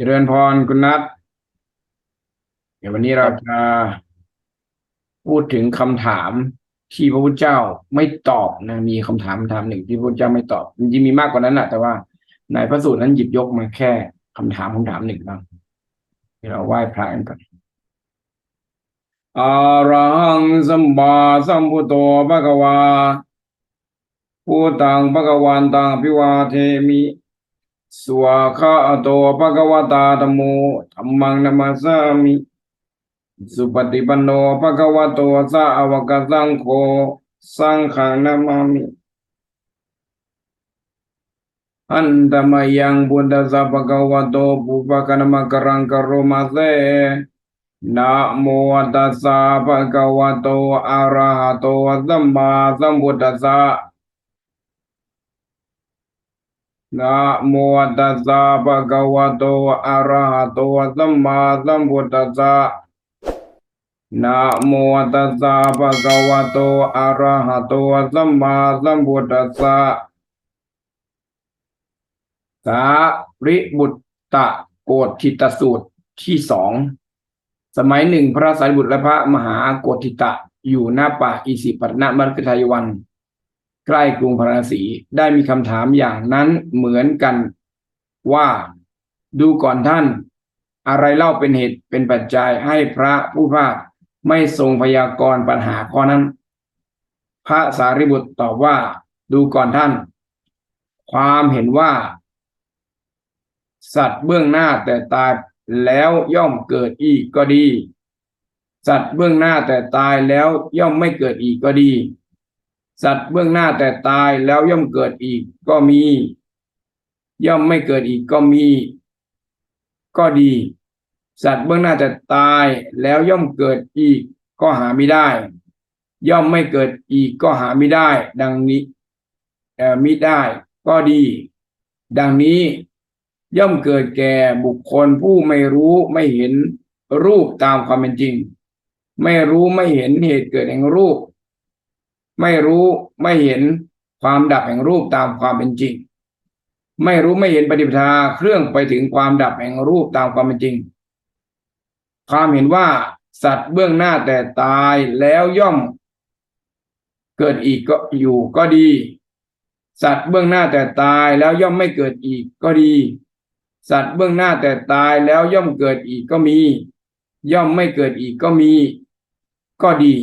เจริญพรคุณนัทเดี๋ยววันนี้เราจะพูดถึงคำถามที่พระพุทธเจ้าไม่ตอบนะ มีคำถามคำถามหนึ่งที่พระพุทธเจ้าไม่ตอบจริงๆมีมากกว่านั้นแหละแต่ว่าในพระสูตรนั้นหยิบยกมาแค่คำถามคำถามหนึ่งบ้างเดี๋ยวเราไหว้พระกันก่อนอะระหังสัมมาสัมพุทโธภะคะวาพุทธังภะคะวันตังอภิวาเทมิ สวาคาโตภะคะวตาธัมโมธัมมังนัมสสามิสุปฏิปันโนภะคะวะโตสาวกสังโฆสังฆังนามามิอันตมยังบุตตสสะภะคะวะโตปุปะคะนะมะกะรังกะโรมาเซนะโมตัสสะภะคะวะโตอะระหะโตสัมมาสัมพุทธัสสะ นะโมตัสสะภะคะวะโตอะระหะโตสัมมาสัมพุทธัสสะนะโมตัสสะภะคะวะโตอะระหะโตสัมมาสัมพุทธัสสะสาริบุตตะโกฏิตสูตรที่สอง สมัยหนึ่งพระสารีบุตรและพระมหาโกฏิตะอยู่หน้าป่าอิสิปตนมฤคทายวัน ใกล้กรุงพาราณสีได้มีคำถามอย่างนั้นเหมือนกันว่า ดูก่อนท่าน อะไรเล่าเป็นเหตุเป็นปัจจัยให้พระผู้ภาคไม่ทรงพยากรณ์ปัญหาข้อนั้น พระสารีบุตรตอบว่า ดูก่อนท่าน ความเห็นว่า สัตว์เบื้องหน้าแต่ตายแล้วย่อมเกิดอีกก็ดี สัตว์เบื้องหน้าแต่ตายแล้วย่อมไม่เกิดอีกก็ดี สัตว์เบื้องหน้าแต่ตายแล้วย่อมเกิดอีกก็มี ย่อมไม่เกิดอีกก็มี ก็ดี สัตว์เบื้องหน้าแต่ตายแล้วย่อมเกิดอีกก็หาไม่ได้ ย่อมไม่เกิดอีกก็หาไม่ได้ ดังนี้เอ่มิได้ก็ดี ดังนี้ย่อมเกิดแก่บุคคลผู้ไม่รู้ไม่เห็นรูปตามความเป็นจริง ไม่รู้ไม่เห็นเหตุเกิดแห่งรูป ไม่รู้ไม่เห็นความดับแห่งรูปตามความเป็นจริง ไม่รู้ไม่เห็นปฏิปทาเครื่องไปถึงความดับแห่งรูปตามความเป็นจริง ความเห็นว่าสัตว์เบื้องหน้าแต่ตายแล้วย่อม เกิดอีกก็อยู่ก็ดี สัตว์เบื้องหน้าแต่ตายแล้วย่อมไม่เกิดอีกก็ดี สัตว์เบื้องหน้าแต่ตายแล้วย่อมเกิดอีกก็มี ย่อมไม่เกิดอีกก็มี ก็ดี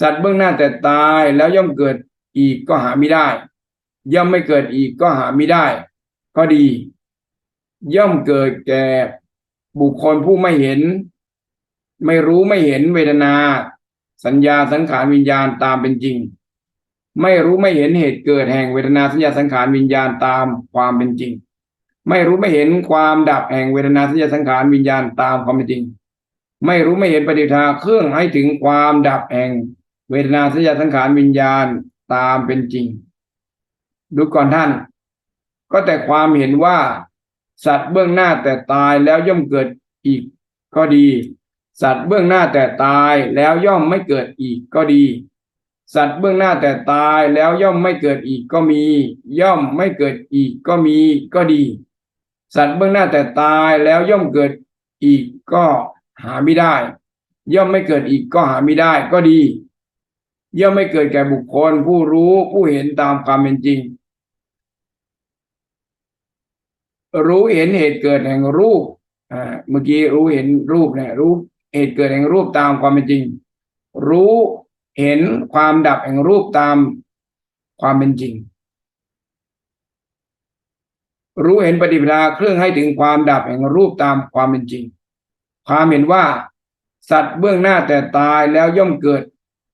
สัตว์เบื้องหน้าแต่ตายแล้วย่อมเกิดอีกก็หาไม่ได้ ย่อมไม่เกิดอีกก็หาไม่ได้ ก็ดี ย่อมเกิดแก่บุคคลผู้ไม่เห็น ไม่รู้ไม่เห็นเวทนา สัญญาสังขารวิญญาณตามเป็นจริง ไม่รู้ไม่เห็นเหตุเกิดแห่งเวทนาสัญญาสังขารวิญญาณตามความเป็นจริง ไม่รู้ไม่เห็นความดับแห่งเวทนาสัญญาสังขารวิญญาณตามความเป็นจริง ไม่รู้ไม่เห็นปฏิทาเครื่องให้ถึงความดับแห่ง เวทนาสัญญาสังขารวิญญาณตามเป็นจริง ดูก่อนท่าน ก็แต่ความเห็นว่า สัตว์เบื้องหน้าแต่ตายแล้วย่อมเกิดอีกก็ดี สัตว์เบื้องหน้าแต่ตายแล้วย่อมไม่เกิดอีกก็ดี สัตว์เบื้องหน้าแต่ตายแล้วย่อมไม่เกิดอีกก็มี ย่อมไม่เกิดอีกก็มีก็ดี สัตว์เบื้องหน้าแต่ตายแล้วย่อมเกิดอีกก็หาไม่ได้ ย่อมไม่เกิดอีกก็หาไม่ได้ก็ดี ย่อมไม่เกิดแก่บุคคลผู้รู้ผู้เห็นตามความเป็นจริง รู้เห็นเหตุเกิดแห่งรูปอ่าเมื่อกี้รู้เห็นรูปเนี่ยรู้เหตุเกิดแห่งรูปตามความเป็นจริง รู้เห็นความดับแห่งรูปตามความเป็นจริง รู้เห็นปฏิปทาเครื่องให้ถึงความดับแห่งรูปตามความเป็นจริง ความเห็นว่า สัตว์เบื้องหน้าแต่ตายแล้วย่อมเกิด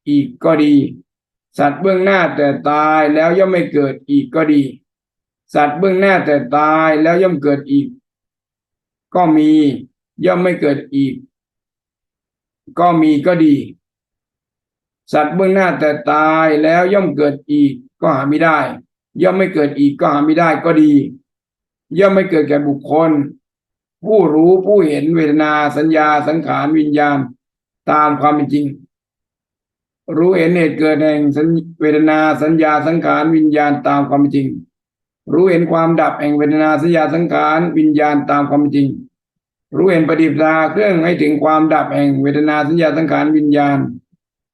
อีกก็ดี สัตว์เบื้องหน้าแต่ตายแล้วย่อมไม่เกิดอีกก็ดี สัตว์เบื้องหน้าแต่ตายแล้วย่อมเกิดอีก ก็มีย่อมไม่เกิดอีก ก็มีก็ดี สัตว์เบื้องหน้าแต่ตายแล้วย่อมเกิดอีก ก็หาไม่ได้ ย่อมไม่เกิดอีกก็หาไม่ได้ก็ดี ย่อมไม่เกิดแก่บุคคล ผู้รู้ผู้เห็นเวทนาสัญญาสังขารวิญญาณตามความเป็นจริง รู้เห็นเหตุเกิดแห่งเวทนาสัญญาสังขารวิญญาณตามความจริง รู้เห็นความดับแห่งเวทนาสัญญาสังขารวิญญาณตามความจริง รู้เห็นปฏิปทาเครื่องให้ถึงความดับแห่งเวทนาสัญญาสังขารวิญญาณ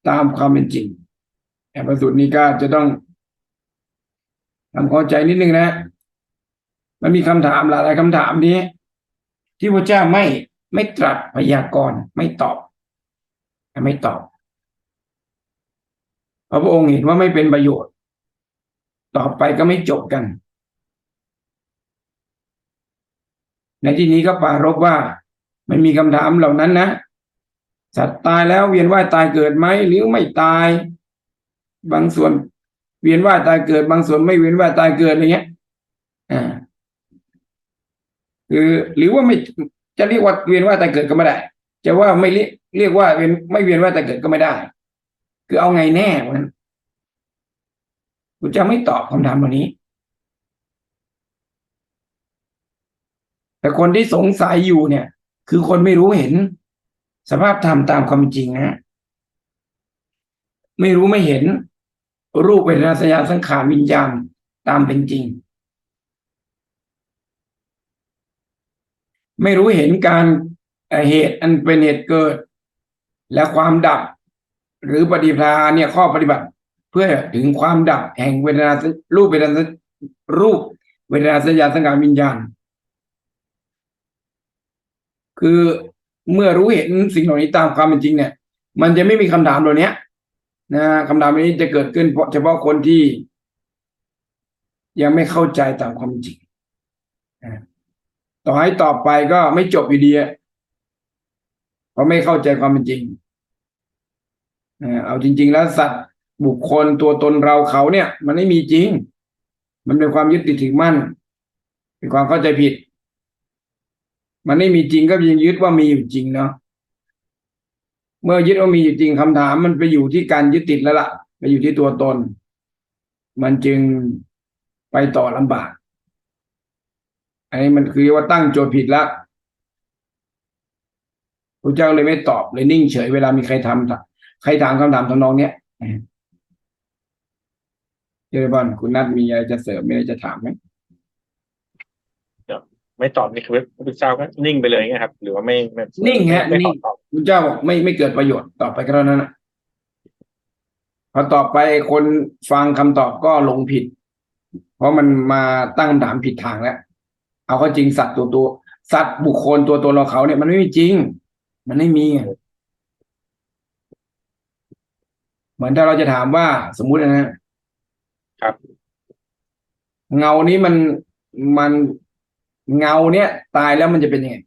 ตามความเป็นจริงแอบประสุดนี้ก็จะต้องทำความใจนิดนึงนะ มันมีคำถามหลายคำถามนี้ ที่พระเจ้าไม่ไม่ตรัสพยากรณ์ไม่ตอบ ไม่ตอบ พระพองค์เห็นว่าไม่เป็นประโยชน์ ต่อไปก็ไม่จบกัน ในที่นี้ก็ปารบว่าไม่มีคำถามเหล่านั้นนะสัตว์ตายแล้วเวียนว่ายตายเกิดไหมหรือไม่ตาย บางส่วน เวียนว่ายตายเกิด บางส่วนไม่เวียนว่ายตายเกิดอะไรเงี้ยอ่าคือหรือว่าไม่จะเรียกว่าเวียนว่ายตายเกิดก็ไม่ได้ จะว่าไม่เรียกเรียกว่าเวียนไม่เวียนว่ายตายเกิดก็ไม่ได้ คือเอาไงแน่วะนั้นกูจะไม่ตอบคำถามวันนี้ แต่คนที่สงสัยอยู่เนี่ย คือคนไม่รู้เห็น สภาพธรรมตามความจริงนะไม่รู้ไม่เห็น รูปเวทนาสัญญาสังขารวิญญาณตามเป็นจริง ไม่รู้เห็นการเหตุอันเป็นเหตุเกิด และความดับ หรือปฏิภาเนี่ยข้อปฏิบัติเพื่อถึงความดับแห่งเวทนารูปเวทนารูปเวทนาสัญญาสังขารวิญญาณ คือเมื่อรู้เห็นสิ่งเหล่านี้ตามความเป็นจริงเนี่ย มันจะไม่มีคำถามเหล่านี้นะคำถามนี้จะเกิดขึ้นเฉพาะคนที่ ยังไม่เข้าใจตามความจริงต่อให้ตอบไปก็ไม่จบอยู่ดีเพราะไม่เข้าใจความเป็นจริง เอาจริง ๆ แล้วสัตว์บุคคลตัวตนเราเขาเนี่ย มันไม่มีจริง มันเป็นความยึดติดถือมั่น เป็นความเข้าใจผิด มันไม่มีจริงก็ยังยึดว่ามีอยู่จริงเนาะเมื่อยึดว่ามีอยู่จริงคำถามมันไปอยู่ที่การยึดติดแล้วละ่ะไปอยู่ที่ตัวตน มันจึงไปต่อลำบากอันนี้มันคือว่าตั้งโจทย์ผิดล้วพระเจ้าเลยไม่ตอบเลยนิ่งเฉยเวลามีใครทำ ใครถามคำถามทำนองเนี้ยเจริญพรคุณนัทมีอะไรจะเสริมมีอะไรจะถามไหมไม่ตอบนี่คือพระเจ้าก็นิ่งไปเลยไงครับ หรือว่าไม่ไม่นิ่งฮะไม่นิ่ตองบตอบพระเจ้าบอกไม่ไม่เกิดประโยชน์ตอบไปก็เท่านั้นนะพอตอบไปคนฟังคำตอบก็ลงผิด เพราะมันมาตั้งคำถามผิดทางแล้วเอาก็จริงสัตว์ตัวตัวสัตว์บุคคลตัวตัวเราเขาเนี่ยมันไม่มีจริง มันไม่มีเห มือนถ้าเราจะถามว่าสมมุตินะฮะครับ เงานี้มันมันเงาเนี้ยตายแล้วมันจะเป็นยังไง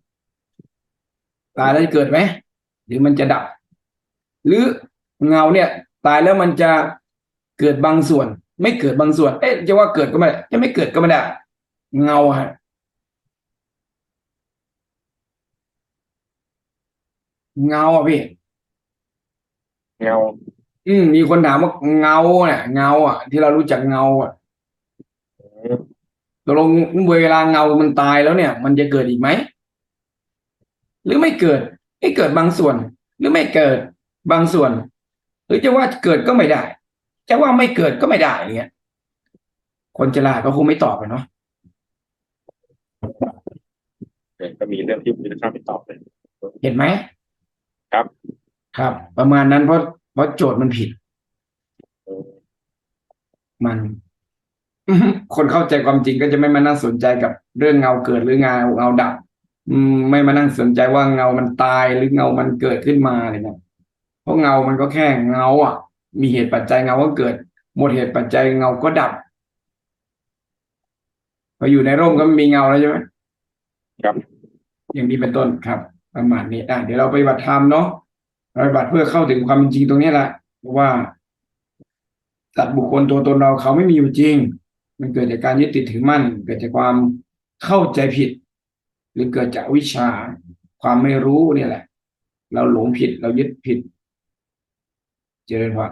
ตายแล้วจะเกิดไหมหรือมันจะดับ หรือเงาเนี่ย ตายแล้วมันจะเกิดบางส่วน ไม่เกิดบางส่วน เอ๊ะจะว่าเกิดก็ไม่ได้จะไม่เกิดก็ไม่ได้เงาฮะเงาอะพี่เงา อืมมีคนถามว่าเงาเนี่ยเงาอะ ที่เรารู้จักเงาอะอืมตกลงเวลาเงามันตายแล้วเนี่ย มันจะเกิดอีกไหม หรือไม่เกิด ไม่เกิดบางส่วน หรือไม่เกิดบางส่วน หรือจะว่าเกิดก็ไม่ได้ จะว่าไม่เกิดก็ไม่ได้อย่างเงี้ย คนฉลาดก็คงไม่ตอบอะเนาะเดี๋ยวก็มีเรื่องที่พระเจ้าไม่ตอบเลย เห็นไหมครับ ครับ ประมาณนั้นเพราะ เพราะโจทย์มันผิดอืมมันคนเข้าใจความจริงก็จะไม่มานั่งสนใจกับเรื่องเงาเกิดหรือเงาเงาดับอืมไม่มานั่งสนใจว่าเงามันตายหรือเงามันเกิดขึ้นมาอะไรเงี้ยเพราะเงามันก็แค่เงา อะ มีเหตุปัจจัยเงาก็เกิด หมดเหตุปัจจัยเงาก็ดับพออยู่ในร่มก็ไม่มีเงาแล้วใช่ไหมครับ อย่างนี้เป็นต้นครับประมาณนี้อะเดี๋ยวเราไปปฏิบัติธรรมเนาะ ปฏิบัติเพื่อเข้าถึงความเป็นจริงตรงนี้แหละเพราะว่าสัตว์บุคคลตัวตนเราเขาไม่มีอยู่จริง มันเกิดจากการยึดติดถือมั่น เกิดจากความเข้าใจผิด หรือเกิดจากวิชชาความไม่รู้เนี่ยแหละ เราหลงผิดเรายึดผิด เจริญพร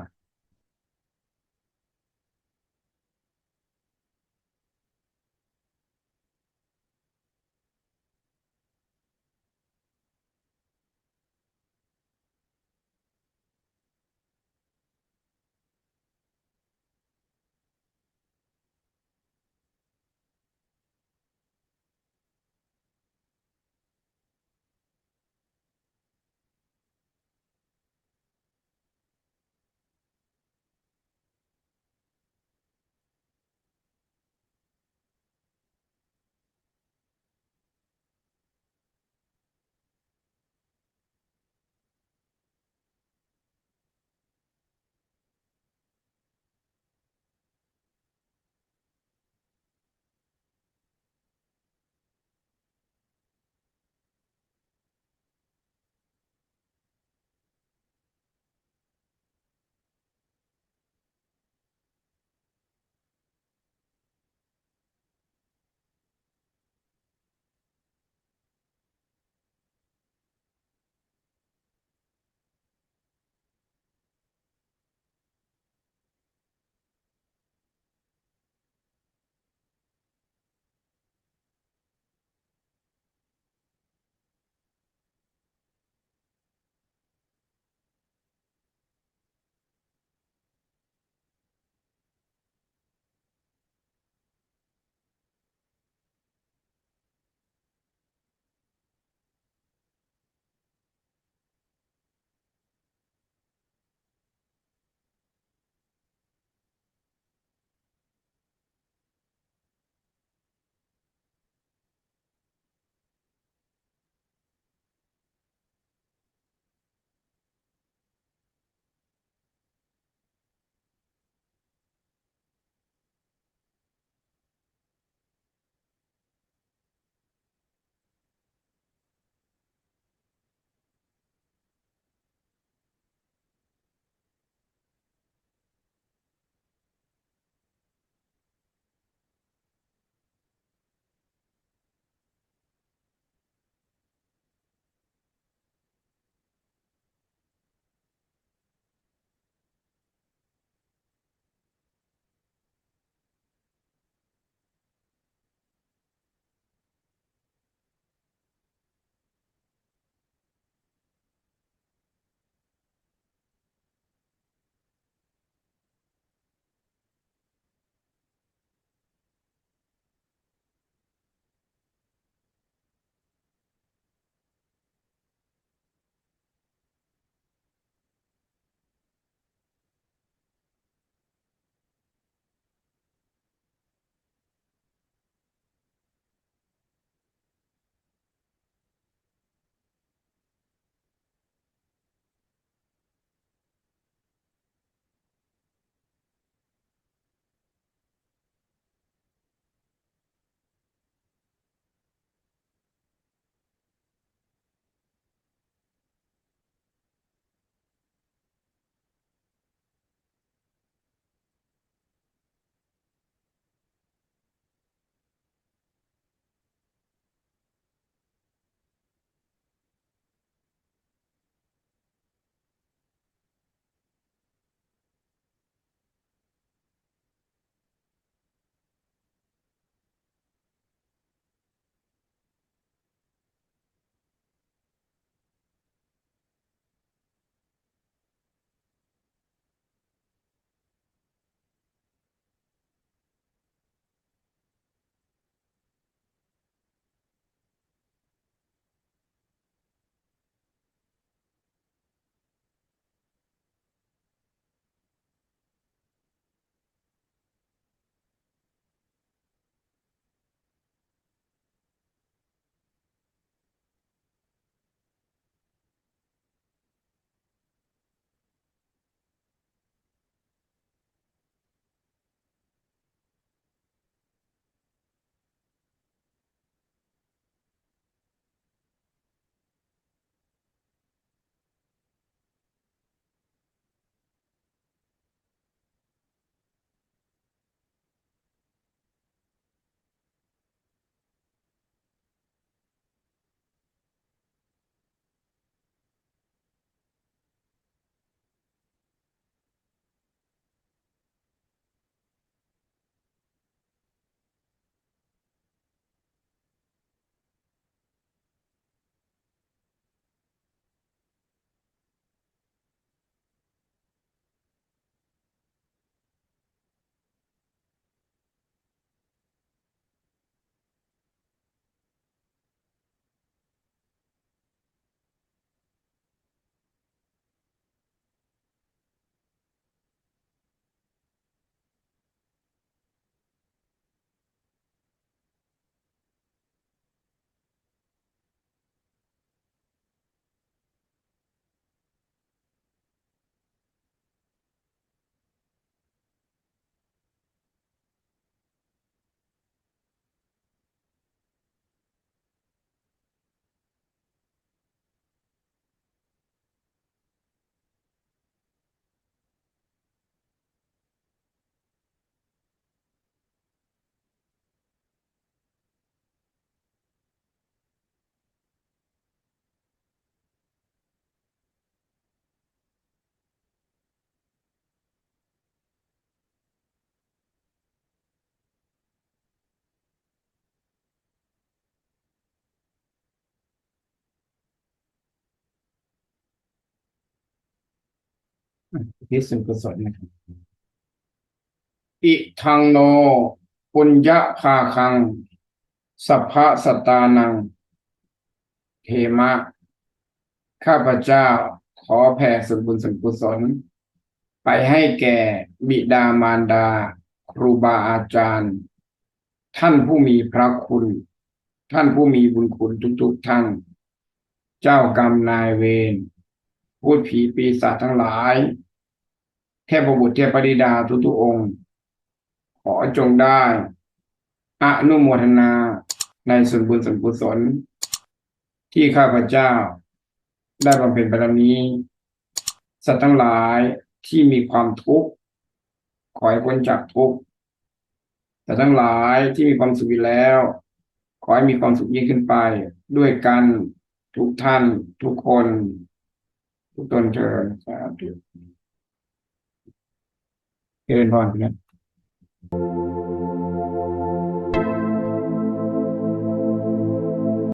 พิสุกุศลนะครับอิทังโน ปุญญภาคัง สัพพะสตตานังเทมะ ข้าพเจ้าขอแผ่ส่วนบุญส่วนกุศล ไปให้แก่บิดามารดา ครูบาอาจารย์ ท่านผู้มีพระคุณ ท่านผู้มีบุญคุณทุกๆท่าน เจ้ากรรมนายเวรพูดผีปีศาจทั้งหลาย เทพบุตรเทพธิดาทุกๆองค์ ขอจงได้อนุโมทนาในส่วนบุญส่วนกุศล ที่ข้าพเจ้า ได้บำเพ็ญบารมีสัตว์ทั้งหลายที่มีความทุกข์ขอให้พ้นจากทุกข์แต่ทั้งหลายที่มีความสุขอยู่แล้ว ขอให้มีความสุขยิ่งขึ้นไป ด้วยกันทุกท่านทุกคน ทุกตนเชิญสาธุ Eylül Harbine.